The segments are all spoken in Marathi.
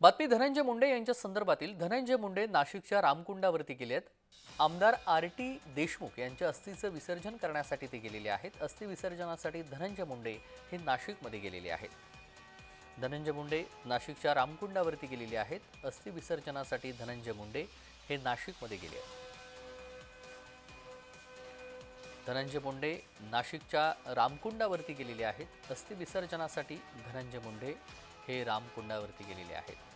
बातमी धनंजय मुंडे यांच्या संदर्भातील. धनंजय मुंडे नाशिकच्या रामकुंडावरती गेले आहेत. आमदार आर टी देशमुख यांच्या अस्थीचं विसर्जन करण्यासाठी ते गेलेले आहेत. अस्थि विसर्जनासाठी धनंजय मुंडे हे नाशिकमध्ये गेलेले आहेत. धनंजय मुंडे नाशिकच्या रामकुंडावरती गेलेले आहेत. अस्थि विसर्जनासाठी धनंजय मुंडे हे नाशिकमध्ये गेले आहेत. धनंजय मुंडे नाशिकच्या रामकुंडावरती गेलेले आहेत अस्थि विसर्जनासाठी धनंजय मुंडे हे रामकुंडावरती गेलेले आहेत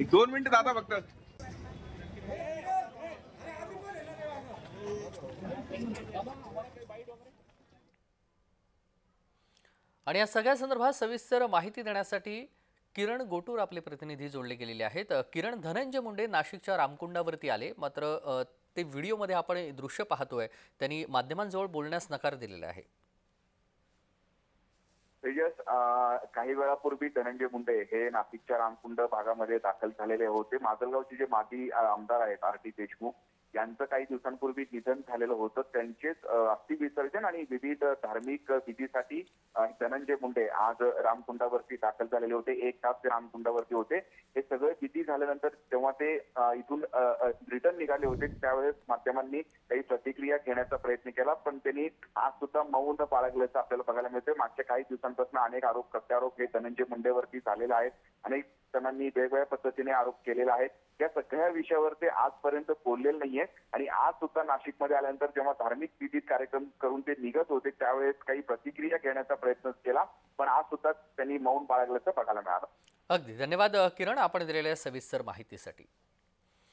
एक दोन मिनिटं दादा फक्त आणि या सगळ्या संदर्भात सविस्तर माहिती देण्यासाठी किरण गोटूर आपले प्रतिनिधी जोडले गेलेले आहेत. किरण धनंजय मुंडे नाशिकच्या रामकुंडावरती आले. मात्र ते व्हिडिओमध्ये आपण दृश्य पाहतोय. त्यांनी माध्यमांजवळ बोलण्यास नकार दिलेला आहे. तेजस काही वेळापूर्वी धनंजय मुंडे हे नाशिकच्या रामकुंड भागामध्ये दाखल झालेले होते. माजलगावचे जे माजी आमदार आहेत आर टी देशमुख यांचं काही दिवसांपूर्वी निधन झालेलं होतं. त्यांचेच अस्थिविसर्जन विसर्जन आणि विविध धार्मिक विधीसाठी धनंजय मुंडे आज रामकुंडावरती दाखल झालेले होते. एक तास ते रामकुंडावरती होते. हे सगळे विधी झाल्यानंतर तेव्हा ते इथून रिटर्न निघाले होते. त्यावेळेस माध्यमांनी काही प्रतिक्रिया घेण्याचा प्रयत्न केला पण त्यांनी आज सुद्धा मौन बाळगल्याचं आपल्याला बघायला मिळतंय. मागच्या काही दिवसांपासून अनेक आरोप प्रत्यारोप हे धनंजय मुंडेवरती झालेले आहेत. अनेक जणांनी वेगवेगळ्या पद्धतीने आरोप केलेले आहेत. या सगळ्या विषयावर ते आजपर्यंत बोललेले नाहीये. आणि आज सुद्धा नाशिकमध्ये आल्यानंतर जेव्हा धार्मिक विधी कार्यक्रम करून ते निघत होते त्यावेळेस काही प्रतिक्रिया घेण्याचा प्रयत्न केला. पण आज सुद्धा त्यांनी मौन बाळगल्याचं बघायला मिळालं. अगदी. धन्यवाद किरण. आपण दिलेल्या सविस्तर माहितीसाठी.